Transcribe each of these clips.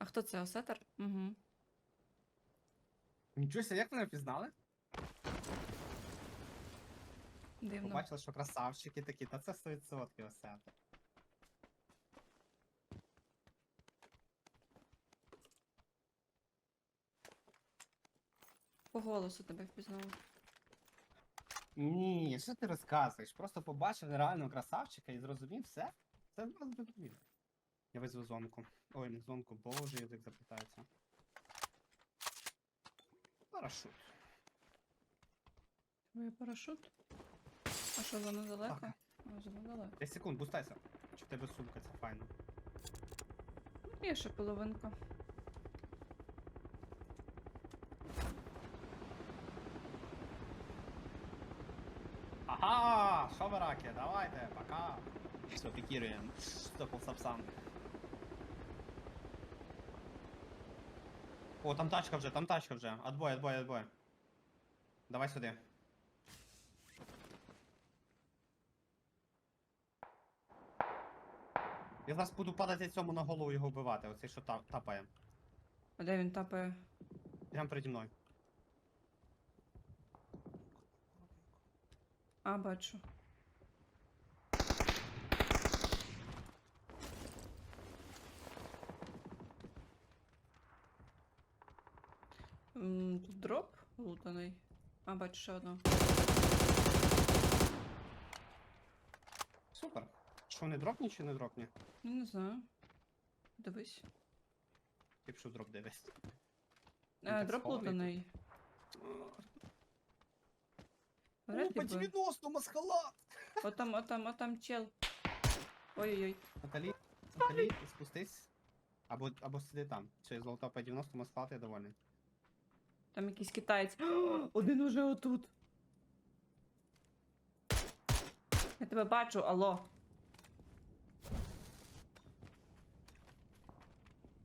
А хто це? Осетер? Угу. Себе, як мене впізнали? Дивно. Побачили, що красавчики такі, та це 100% осети. По голосу тебе впізнала. Ні, що ти розказуєш? Просто побачив реального красавчика і зрозумів все. Це зрозумів. Я визву зонку. Ой, не зонку, боже, язик заплітається. Парашут. Твоє парашут? А що воно далеко? Так. Воно далеко. 10 секунд, бустайся. Чи в тебе сумка, це файно. Є ще половинка. Ага, що ви раки, давайте, пока. Все, пікіруємо. Стопл сапсан. О, там тачка вже, там тачка вже. Отбой, отбой, отбой. Давай сюди. Я зараз буду падати цьому на голову його вбивати, оцей що та- тапає. А де він тапає? Прямо переді мною. А, бачу. М, Тут дроп лутаний. А, бачу ще одного. Супер. Що, не дропні чи не дропні? Ну, не знаю. Дивись. Ти б що дроп дивись. Е, так дроп схований лутаний. О, по ли би. 90 масхалат! Отам, отам, отам чел. Ой-ой-ой. Наталі, Наталі, спустись. Або, або сиди там. Чи золота по 90 масхалат, я довольний. Там якийсь китаєць. Один уже отут. Я тебе бачу, алло.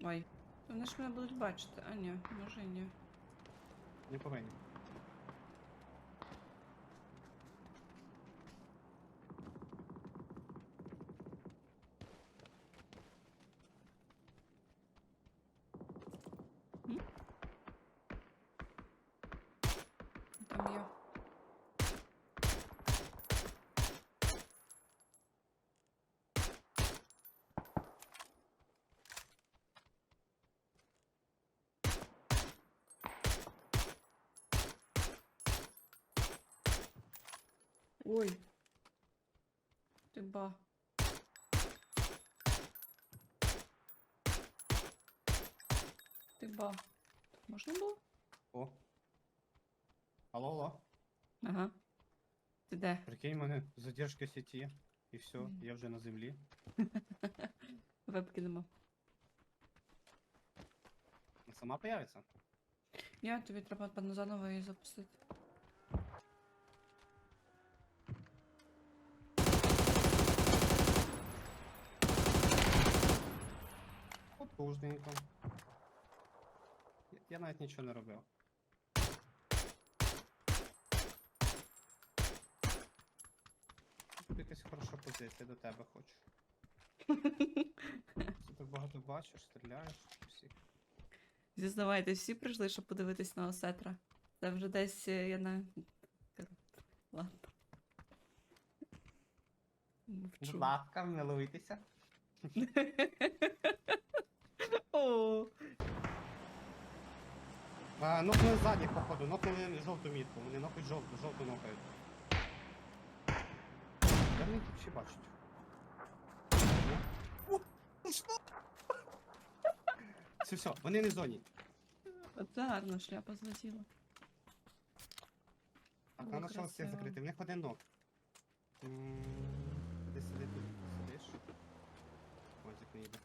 Ой. Вони ж мене будуть бачити. А ні, може і ні. Не повинні. Там є. Ой. Ти ба. Ти ба. Можна було? О. Алло, алло. Ага. Ти де? Прикинь, мене задержка сеті. І все, Мгм. я вже на землі. Вебки. Вона Сама появиться. Ні, тобі треба певно заново її запустити. Потужненько. Я, навіть нічого не робив. Тут якась хороша позиція до тебе хочу. Ти багато бачиш, стріляєш. Всі. Зізнавайтесь, всі прийшли, щоб подивитись на Осетра. Це вже десь е, я на. Ладно. Будь Мовчу. ласка, милуйтеся. О, А, нокнули ззаді, походу, нокнули жовту мітку. Вони нокають жовту, жовту нокають. Я не тут ще бачать. О? Все, все, вони не в зоні. Оце гарно шляпа злетіла. Так, Було нам почалося всіх красиво. закрити. В них один нок. М, Де сиди тут? Сидиш? Ой, так не йде.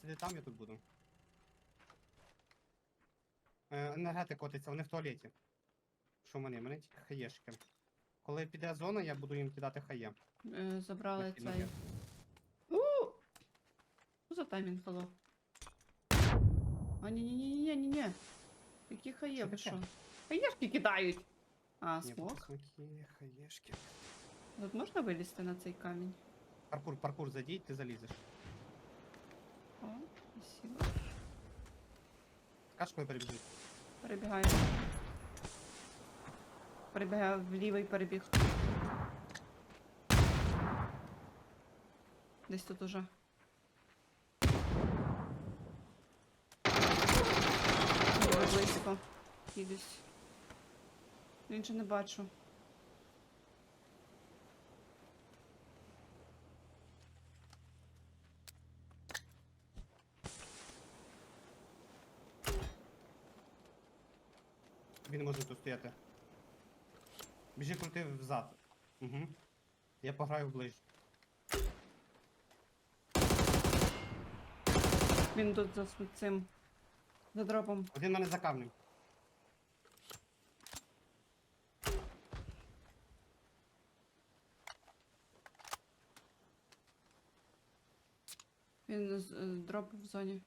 Сиди там, я тут буду. Е, енергетик котиться, вони в туалеті. Що в мене? В мене тільки хаєшки. Коли піде зона, я буду їм кидати хає. Е, забрали На цей. У! Що за таймінг було? А ні ні ні ні ні ні Які хає, ви таке? що? Хаєшки кидають. А, Ні, смок. смоки, хаєшки. Тут можна вилізти на цей камінь? Паркур, паркур, зайдіть, ти залізеш. О, спасибо. Кашкою перебіжить. Перебігаю. Перебігаю в лівий перебіг. Десь тут уже. Дуже близько. Їдусь. Він же не бачу. Він може тут стояти. Біжи крути взад. Угу. Я пограю ближче. Він тут за см- цим. За дропом. Один мене за камнем. Він з- е, дроп в зоні.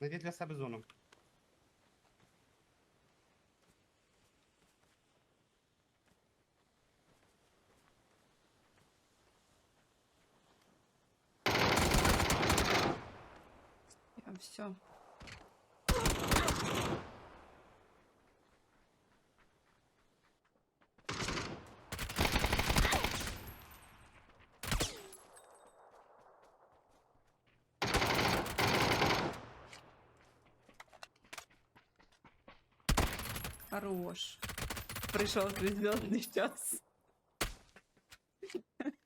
Найди для себе зону. Все. Хорош. Прийшов звездний час.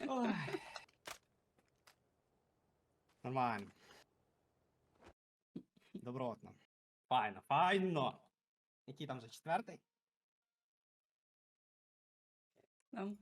Ой. Нормально. Добротно. Файно, файно. Який там вже четвертий? Там.